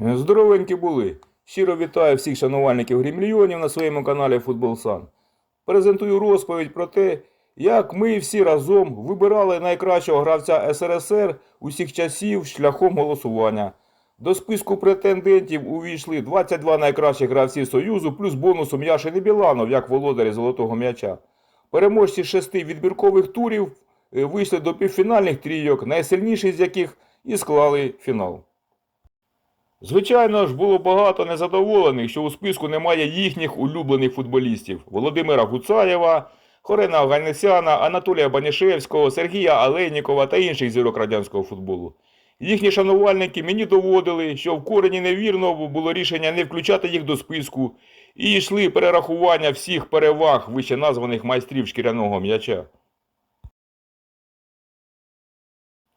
Здоровенькі були. Щиро вітаю всіх шанувальників грімліонів на своєму каналі Футбол Сан. Презентую розповідь про те, як ми всі разом вибирали найкращого гравця СРСР усіх часів шляхом голосування. До списку претендентів увійшли 22 найкращих гравці Союзу плюс бонусом Яшин і Біланов як володарі золотого м'яча. Переможці шести відбіркових турів е, вийшли до півфінальних трійок, найсильніші з яких і склали фінал. Звичайно ж, було багато незадоволених, що у списку немає їхніх улюблених футболістів Володимира Гуцаєва, Хорена Оганесяна, Анатолія Банішевського, Сергія Алейнікова та інших зірок радянського футболу. Їхні шанувальники мені доводили, що в корені невірно було рішення не включати їх до списку, і йшли перерахування всіх переваг вище названих майстрів шкіряного м'яча.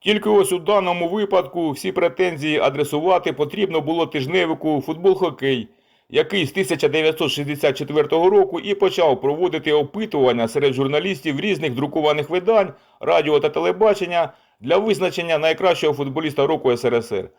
Тільки ось у даному випадку всі претензії адресувати потрібно було тижневику футбол-хокей, який з 1964 року і почав проводити опитування серед журналістів різних друкованих видань, радіо та телебачення для визначення найкращого футболіста року СРСР.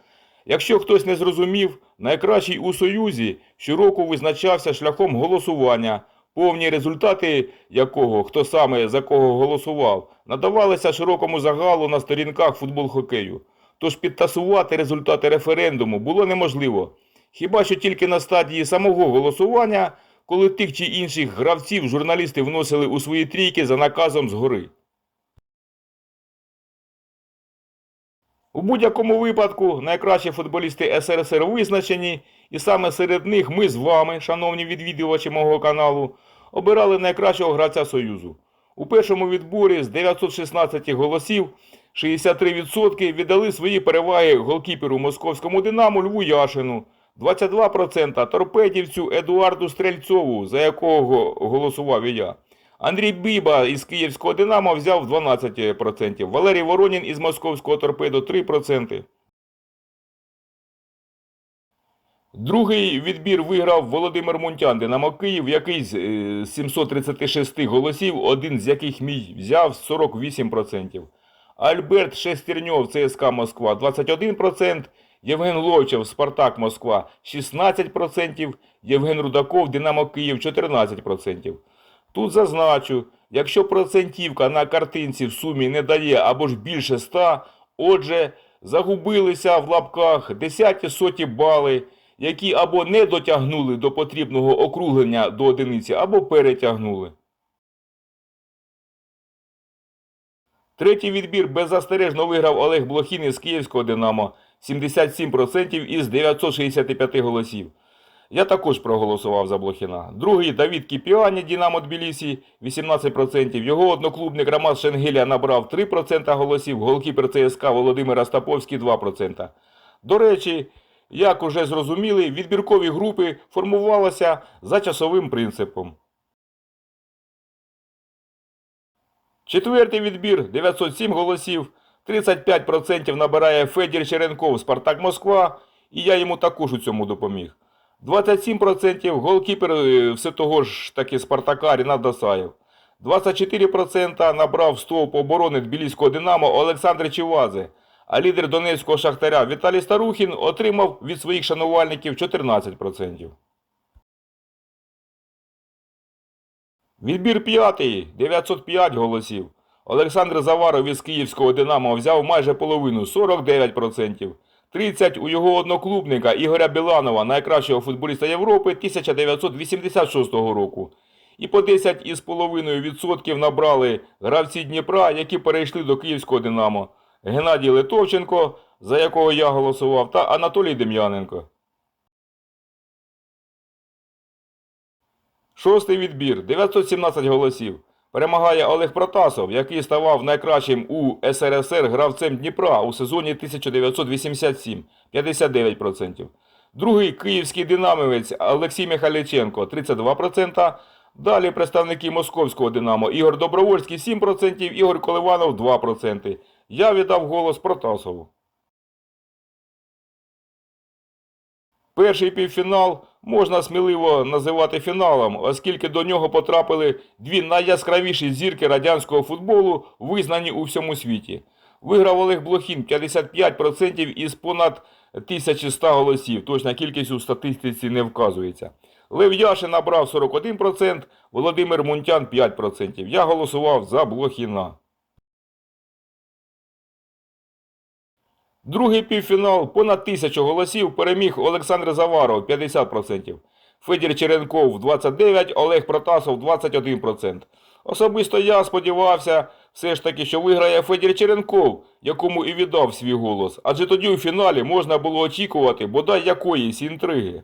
Якщо хтось не зрозумів, найкращий у Союзі щороку визначався шляхом голосування, повні результати якого, хто саме за кого голосував, надавалися широкому загалу на сторінках футбол-хокею. Тож підтасувати результати референдуму було неможливо. Хіба що тільки на стадії самого голосування, коли тих чи інших гравців журналісти вносили у свої трійки за наказом згори. У будь-якому випадку найкращі футболісти СРСР визначені, і саме серед них ми з вами, шановні відвідувачі мого каналу, обирали найкращого гравця Союзу. У першому відборі з 916 голосів 63% віддали свої переваги голкіперу московському Динамо Льву Яшину, 22% торпедівцю Едуарду Стрельцову, за якого голосував і я. Андрій Біба із київського Динамо взяв 12%, Валерій Воронін із московського торпедо 3%. Другий відбір виграв Володимир Мунтян Динамо Київ, який з е, 736 голосів, один з яких мій взяв 48%. Альберт Шестерньов ЦСКА Москва 21%, Євген Ловчев Спартак Москва 16%, Євген Рудаков Динамо Київ 14%. Тут зазначу, якщо процентівка на картинці в сумі не дає або ж більше 100, отже, загубилися в лапках десяті соті бали, які або не дотягнули до потрібного округлення до одиниці, або перетягнули. Третій відбір беззастережно виграв Олег Блохін із Київського Динамо 77% із 965 голосів. Я також проголосував за Блохіна. Другий Давід Кіпіані Дінамо Тбілісі 18%. Його одноклубник Роман Шенгеля набрав 3% голосів, голкіпер ЦСКА Володимир Остаповський 2%. До речі, як уже зрозуміли, відбіркові групи формувалися за часовим принципом. Четвертий відбір 907 голосів, 35% набирає Федір Черенков Спартак Москва, і я йому також у цьому допоміг. 27% голкіпер е, все того ж таки Спартака Рінат Досаєв. 24% набрав стовп оборони Тбіліського Динамо Олександр Чивазе, а лідер Донецького Шахтаря Віталій Старухін отримав від своїх шанувальників 14%. Відбір п'ятий 905 голосів. Олександр Заваров із Київського Динамо взяв майже половину 49%. 30 у його одноклубника Ігоря Біланова, найкращого футболіста Європи 1986 року. І по 10,5% набрали гравці Дніпра, які перейшли до Київського Динамо. Геннадій Литовченко, за якого я голосував, та Анатолій Дем'яненко. Шостий відбір 917 голосів. Перемагає Олег Протасов, який ставав найкращим у СРСР гравцем Дніпра у сезоні 1987 59%. Другий київський динамівець Олексій Михайличенко 32%. Далі представники московського Динамо Ігор Добровольський 7%, Ігор Коливанов 2%. Я віддав голос Протасову. Перший півфінал можна сміливо називати фіналом, оскільки до нього потрапили дві найяскравіші зірки радянського футболу, визнані у всьому світі. Виграв Олег Блохін 55% із понад 1100 голосів. Точна кількість у статистиці не вказується. Лев Яшин набрав 41%, Володимир Мунтян 5%. Я голосував за Блохіна. Другий півфінал понад тисячу голосів переміг Олександр Заваров 50%, Федір Черенков 29%, Олег Протасов 21%. Особисто я сподівався все ж таки, що виграє Федір Черенков, якому і віддав свій голос, адже тоді у фіналі можна було очікувати бодай якоїсь інтриги.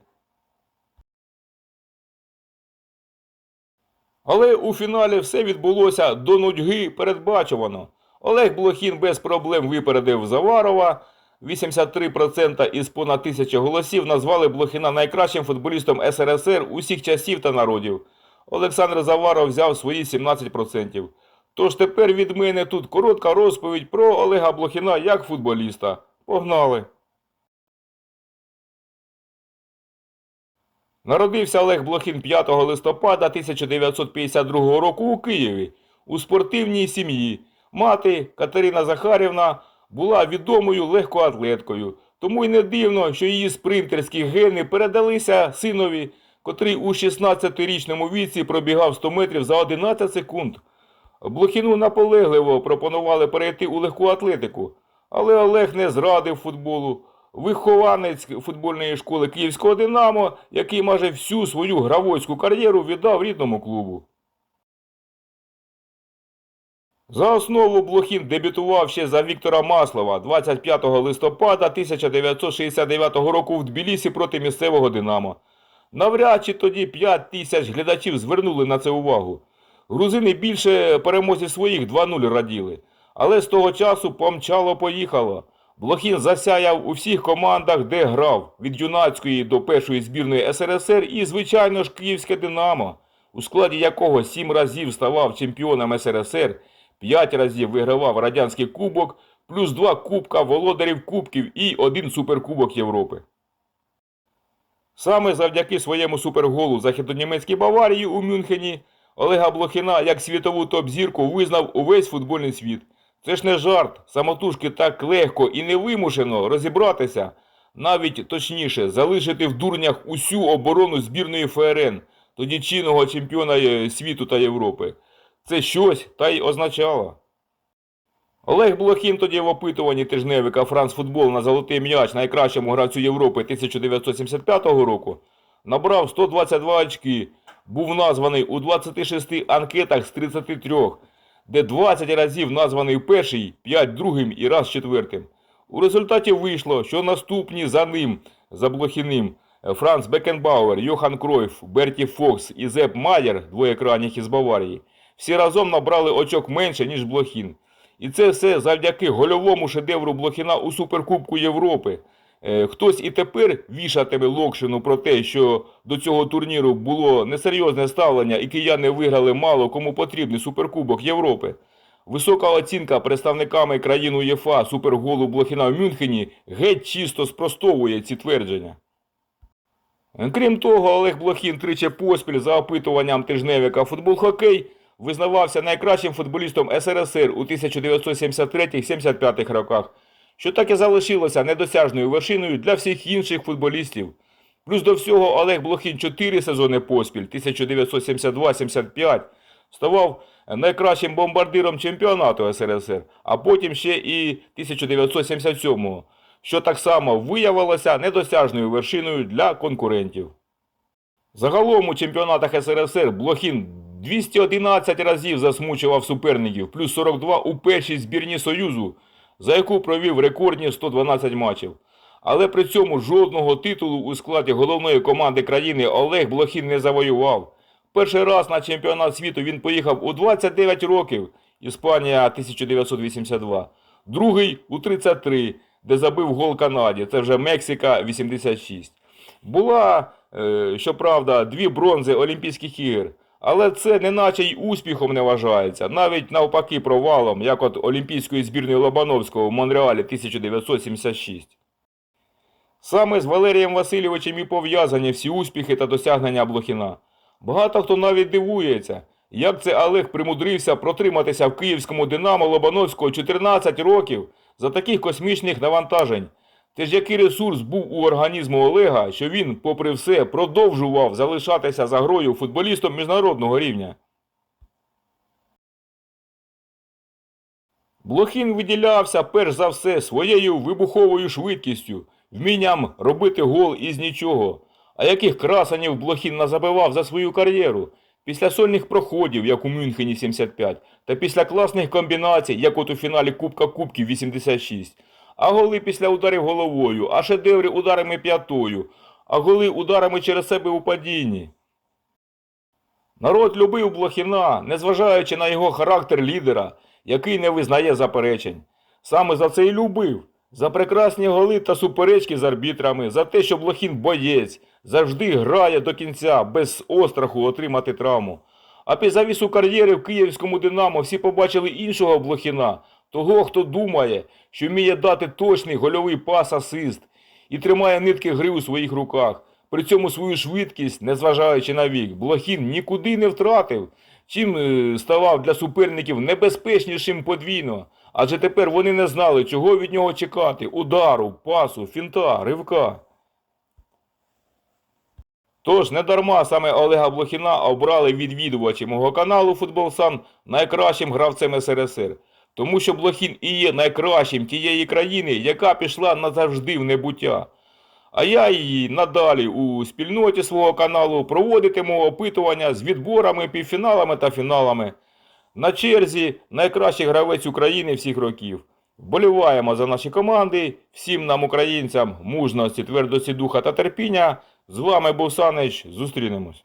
Але у фіналі все відбулося до нудьги передбачувано. Олег Блохін без проблем випередив Заварова. 83% із понад тисячі голосів назвали Блохіна найкращим футболістом СРСР усіх часів та народів. Олександр Заваров взяв свої 17%. Тож тепер від мене тут коротка розповідь про Олега Блохіна як футболіста. Погнали! Народився Олег Блохін 5 листопада 1952 року у Києві у спортивній сім'ї. Мати Катерина Захарівна була відомою легкоатлеткою, тому й не дивно, що її спринтерські гени передалися синові, котрий у 16-річному віці пробігав 100 метрів за 11 секунд. Блохіну наполегливо пропонували перейти у легку атлетику, але Олег не зрадив футболу. Вихованець футбольної школи Київського Динамо, який майже всю свою гравойську кар'єру віддав рідному клубу. За основу Блохін дебютував ще за Віктора Маслова 25 листопада 1969 року в Тбілісі проти місцевого Динамо. Навряд чи тоді 5 тисяч глядачів звернули на це увагу. Грузини більше перемозі своїх 2-0 раділи. Але з того часу помчало-поїхало. Блохін засяяв у всіх командах, де грав, від юнацької до першої збірної СРСР і, звичайно ж, Київське Динамо, у складі якого сім разів ставав чемпіоном СРСР, п'ять разів вигравав Радянський Кубок, плюс два Кубка володарів Кубків і один Суперкубок Європи. Саме завдяки своєму суперголу західнонімецькій Баварії у Мюнхені Олега Блохіна як світову топ-зірку визнав увесь футбольний світ. Це ж не жарт, самотужки так легко і невимушено розібратися, навіть точніше, залишити в дурнях усю оборону збірної ФРН, тоді чинного чемпіона е, світу та Європи. Це щось та й означало. Олег Блохін тоді в опитуванні тижневика Франс Футбол на золотий м'яч найкращому гравцю Європи 1975 року набрав 122 очки, був названий у 26 анкетах з 33, де 20 разів названий перший, 5 другим і раз четвертим. У результаті вийшло, що наступні за ним, за Блохіним, Франц Бекенбауер, Йохан Кройф, Берті Фокс і Зеп Майер, двоє крайніх із Баварії, всі разом набрали очок менше, ніж Блохін. І це все завдяки гольовому шедевру Блохіна у Суперкубку Європи. Е, Хтось і тепер вішатиме Локшину про те, що до цього турніру було несерйозне ставлення і кияни виграли мало кому потрібний Суперкубок Європи. Висока оцінка представниками країн УЄФА суперголу Блохіна в Мюнхені геть чисто спростовує ці твердження. Крім того, Олег Блохін тричі поспіль за опитуванням тижневика «Футбол-хокей» визнавався найкращим футболістом СРСР у 1973-75 роках, що так і залишилося недосяжною вершиною для всіх інших футболістів. Плюс до всього Олег Блохін 4 сезони поспіль 1972-75 ставав найкращим бомбардиром чемпіонату СРСР, а потім ще і 1977-го, що так само виявилося недосяжною вершиною для конкурентів. Загалом у чемпіонатах СРСР Блохін 211 разів засмучував суперників, плюс 42 у першій збірні Союзу, за яку провів рекордні 112 матчів. Але при цьому жодного титулу у складі головної команди країни Олег Блохін не завоював. Перший раз на чемпіонат світу він поїхав у 29 років, Іспанія 1982. Другий у 33, де забив гол Канаді, це вже Мексика 86. Була, е, щоправда, дві бронзи Олімпійських ігор. Але це неначе й успіхом не вважається, навіть навпаки провалом, як от Олімпійської збірної Лобановського в Монреалі 1976. Саме з Валерієм Васильовичем і пов'язані всі успіхи та досягнення Блохіна. Багато хто навіть дивується, як це Олег примудрився протриматися в київському Динамо Лобановського 14 років за таких космічних навантажень. Те ж який ресурс був у організму Олега, що він, попри все, продовжував залишатися за грою футболістом міжнародного рівня. Блохін виділявся перш за все своєю вибуховою швидкістю, вмінням робити гол із нічого. А яких красанів Блохін назабивав за свою кар'єру? Після сольних проходів, як у Мюнхені 75, та після класних комбінацій, як от у фіналі Кубка Кубків 86. А голи після ударів головою, а шедеври ударами п'ятою, а голи ударами через себе у падінні. Народ любив Блохіна, незважаючи на його характер лідера, який не визнає заперечень. Саме за це і любив. За прекрасні голи та суперечки з арбітрами, за те, що Блохін боєць, завжди грає до кінця, без остраху отримати травму. А під завісу кар'єри в київському Динамо всі побачили іншого Блохіна, того, хто думає, що вміє дати точний гольовий пас асист і тримає нитки гри у своїх руках. При цьому свою швидкість, незважаючи на вік, Блохін нікуди не втратив, чим е, ставав для суперників небезпечнішим подвійно. Адже тепер вони не знали, чого від нього чекати удару, пасу, фінта, ривка. Тож не дарма саме Олега Блохіна обрали відвідувачі мого каналу Футболсан найкращим гравцем СРСР. Тому що Блохін і є найкращим тієї країни, яка пішла назавжди в небуття. А я її надалі у спільноті свого каналу проводитиму опитування з відборами, півфіналами та фіналами. На черзі найкращий гравець України всіх років. Вболіваємо за наші команди. Всім нам, українцям, мужності, твердості духа та терпіння. З вами був Санич. Зустрінемось.